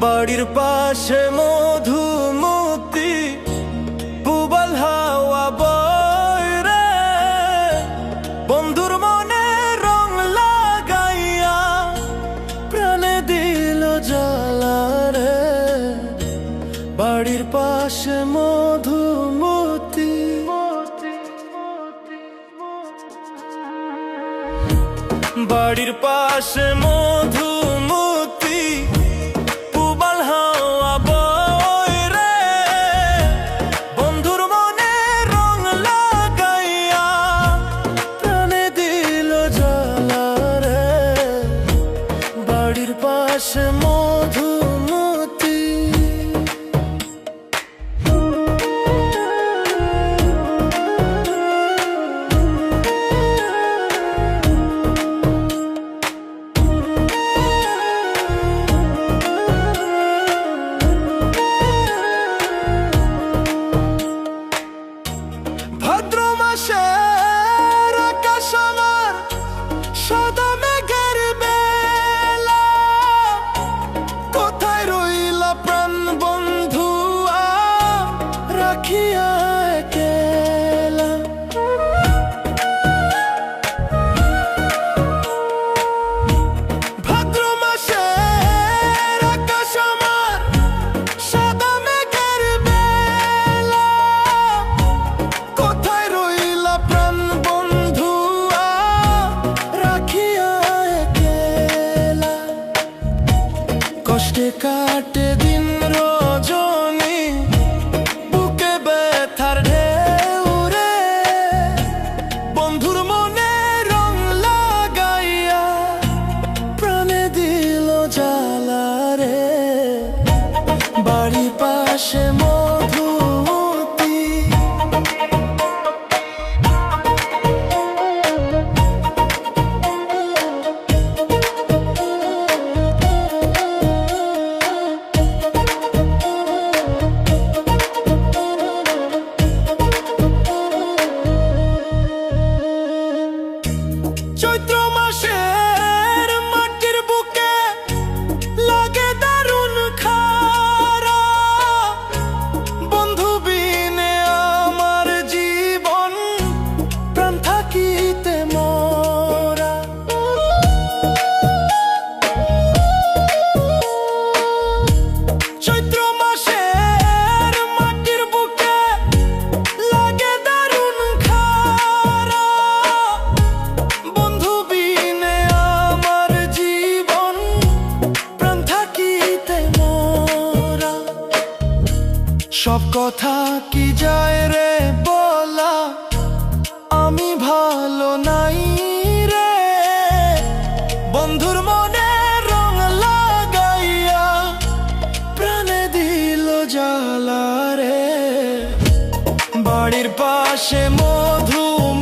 বাড়ির পাশে মধুমতি পুবাল হাওয়া বয় রে। বন্ধুর মনে রং লাগাইয়া প্রাণে দিল জ্বালা রে। বাড়ির পাশে মধুমতি বাড়ির পাশে মধুমতি রাখিয়া একেলা। ভাদ্র মাসের আকাশ আমার সাদা মেঘের বেলা। কোথায় রইলা প্রাণ বন্ধু রাখিয়া একেলা। কষ্টে কাটে সব কথা কি যায় রে বলা? আমি ভালো নাই রে। বন্ধুর মনে রং লাগাইয়া প্রাণে দিল জ্বালা রে। বাড়ির পাশে মধুমতি